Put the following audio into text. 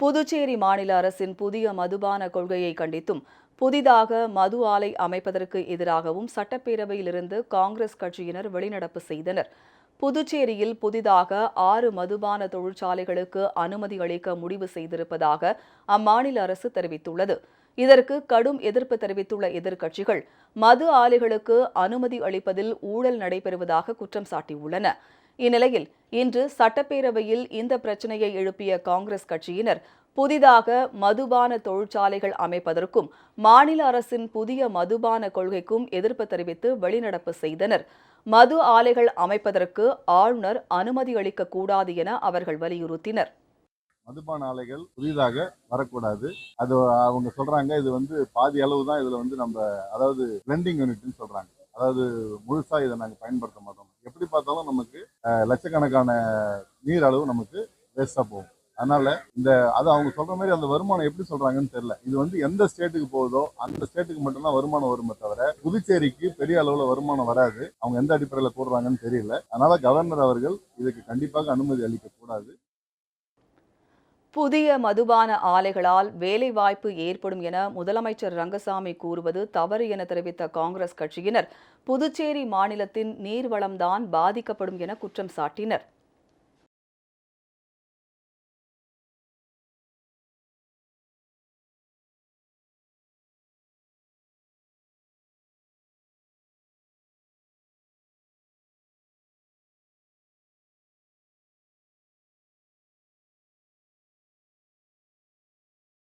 புதுச்சேரி மாநில அரசின் புதிய மதுபான கொள்கையை கண்டித்தும் புதிதாக மது ஆலை அமைப்பதற்கு எதிராகவும் சட்டப்பேரவையிலிருந்து காங்கிரஸ் கட்சியினர் வெளிநடப்பு செய்தனர். புதுச்சேரியில் புதிதாக ஆறு மதுபான தொழிற்சாலைகளுக்கு அனுமதி அளிக்க முடிவு செய்திருப்பதாக அம்மாநில அரசு தெரிவித்துள்ளது. இதற்கு கடும் எதிர்ப்பு தெரிவித்துள்ள எதிர்க்கட்சிகள் மது ஆலைகளுக்கு அனுமதி அளிப்பதில் ஊழல் நடைபெறுவதாக குற்றம் சாட்டியுள்ளன. இந்நிலையில் இன்று சட்டப்பேரவையில் இந்த பிரச்சனையை எழுப்பிய காங்கிரஸ் கட்சியினர் புதிதாக மதுபான தொழிற்சாலைகள் அமைப்பதற்கும் மாநில அரசின் புதிய மதுபான கொள்கைக்கும் எதிர்ப்பு தெரிவித்து வெளிநடப்பு செய்தனர். மது ஆலைகள் அமைப்பதற்கு ஆளுநர் அனுமதி அளிக்க கூடாது என அவர்கள் வலியுறுத்தினர். மதுபான ஆலைகள் புதிதாக வரக்கூடாது. அது அவங்க சொல்றாங்க இது வந்து பாதி அளவு தான் இதுல வந்து நம்ம அதாவது பிளெண்டிங் யூனிட்னு சொல்றாங்க. அதாவது முழுசா இதை நாங்கள் பயன்படுத்த மாட்டோம். எப்படி பார்த்தாலும் நமக்கு லட்சக்கணக்கான நீர் அளவு நமக்கு வேஸ்டா போகும். அதனால இந்த அது அவங்க சொல்ற மாதிரி அந்த வருமானம் எப்படி சொல்றாங்கன்னு தெரியல. இது வந்து எந்த ஸ்டேட்டுக்கு போகுதோ அந்த ஸ்டேட்டுக்கு மட்டும்தான் வருமானம் வருமே தவிர புதுச்சேரிக்கு பெரிய அளவுல வருமானம் வராது. அவங்க எந்த அடிப்படையில போடுறாங்கன்னு தெரியல. அதனால கவர்னர் அவர்கள் இதுக்கு கண்டிப்பாக அனுமதி அளிக்க கூடாது புதிய மதுபான ஆலைகளால் வேலைவாய்ப்பு ஏற்படும் என முதலமைச்சர் ரங்கசாமி கூறுவது தவறு என தெரிவித்த காங்கிரஸ் கட்சியினர். புதுச்சேரி மாநிலத்தின் நீர்வளம்தான் பாதிக்கப்படும் என குற்றம் சாட்டினர்.